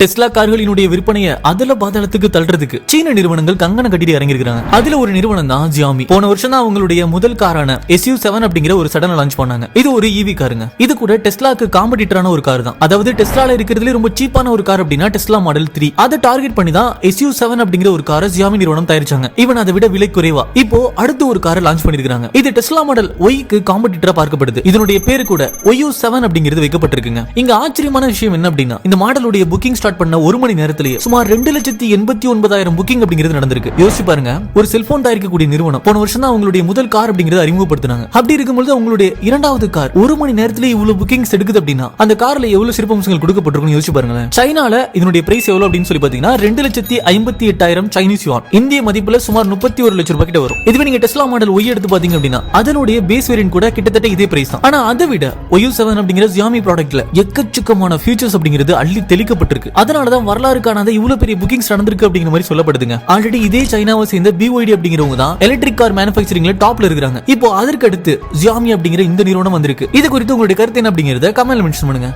Tesla கார்களினுடைய விற்பனையை அதுல பாதாளத்துக்கு தள்ளுறதுக்கு சீன நிறுவனங்கள் கங்கணம் கட்டிட்டு இறங்கிருக்காங்க அதுல ஒரு நிறுவனம் தான் ஜியாமி போன வருஷம் தான் அவங்களுடைய முதல் காரான எஸ்யூ செவன் அப்படிங்கிற ஒரு சடனை லான்ச் பண்ணாங்க. இது ஒரு ஈவி காருங்க. இது கூட டெஸ்லாக்கு காம்படிட்டரான ஒரு கார் தான். அதாவது டெஸ்லால இருக்கிறதுல ரொம்ப சீப்பான ஒரு கார் அப்படின்னா டெஸ்லா மாடல் த்ரீ அதை டார்கெட் பண்ணி தான் எஸ்யூ செவன் அப்படிங்கிற ஒரு காரை ஜியாமி நிறுவனம் தயாரிச்சாங்க. ஈவன் அதை விட விலை குறைவா. இப்போ அடுத்து ஒரு காரை லான்ச் பண்ணிருக்காங்க இது டெஸ்லா மாடல் ஒய்க்கு காம்படிட்டரா பார்க்கப்படுது. இதனுடைய பேரு கூட ஒய்யூ செவன் அப்படிங்கிறது வைக்கப்பட்டிருக்குங்க. இங்க ஆச்சரியமான விஷயம் என்ன அப்படின்னா இந்த மாடலுடைய புக்கிங் ஸ்டார்ட் பண்ண ஒரு மணி நேரத்திலேயே சுமார் ரெண்டு லட்சத்தி எண்பத்தி ஒன்பதாயிரம் புக்கிங் அப்படிங்கிறது நடந்திருக்கு. யோசிச்சு பாருங்க ஒரு செல்போன் தயாரிக்கக்கூடிய நிறுவனம் போன வருஷம் தான் அவங்களுடைய முதல் கார் அப்படிங்கறத அறிமுகப்படுத்தினாங்க. அப்படி இருக்கும்போது அவங்களுடைய இரண்டாவது கார் ஒரு மணி நேரத்திலேயே இவ்வளவு புக்கிங்ஸ் எடுக்குது அப்படின்னா அந்த கார்ல எவ்வளவு சிறப்பம்சங்கள் கொடுக்கப்பட்டிருக்கும் யோசிச்சு பாருங்களேன். சைனால இதனுடைய பிரைஸ் எவ்வளவு அப்படின்னு சொல்லி பாத்தீங்கன்னா ரெண்டு லட்சத்தி ஐம்பத்தி எட்டாயிரம் சைனீஸ் யுவான் இந்திய மதிப்புல சுமார் முப்பத்தி ஒரு லட்சம் ரூபாய் கிட்ட வரும். இதுவே நீங்க டெஸ்லா மாடல் ஒய் எடுத்து பாத்தீங்க அப்படின்னா அதனுடைய பேஸ் வேரியன்ட் கூட கிட்டத்தட்ட இதே பிரைஸ் தான். ஆனா அதை விட ஒய் செவன் அப்படிங்கிற ஜியாமி ப்ராடக்ட்ல எக்கச்சக்கமான ஃபியூச்சர்ஸ் அப்படிங்கிறது அள்ளி தெளிக்கப்பட்டிருக்கு. அதனால தான் காணாத இவ்வளவு பெரிய புக்கிங்ஸ் நடந்திருக்கு அப்படிங்கிற மாதிரி சொல்லப்படுதுங்க. ஆல்ரெடி இதே சைனாவை சேர்ந்த பிஒய்டி அப்படிங்கிறவங்க தான் எலக்ட்ரிக் கார் மேனுஃபேக்சரிங்ல டாப்ல இருக்கிறாங்க. இப்போ அதற்கு அடுத்து ஜியாமி அப்படிங்கிற இந்த நிறுவனம் வந்திருக்கு. இது குறித்து உங்களுடைய கருத்து என்ன அப்படிங்கறத கமெண்ட் மென்ஷன் பண்ணுங்க.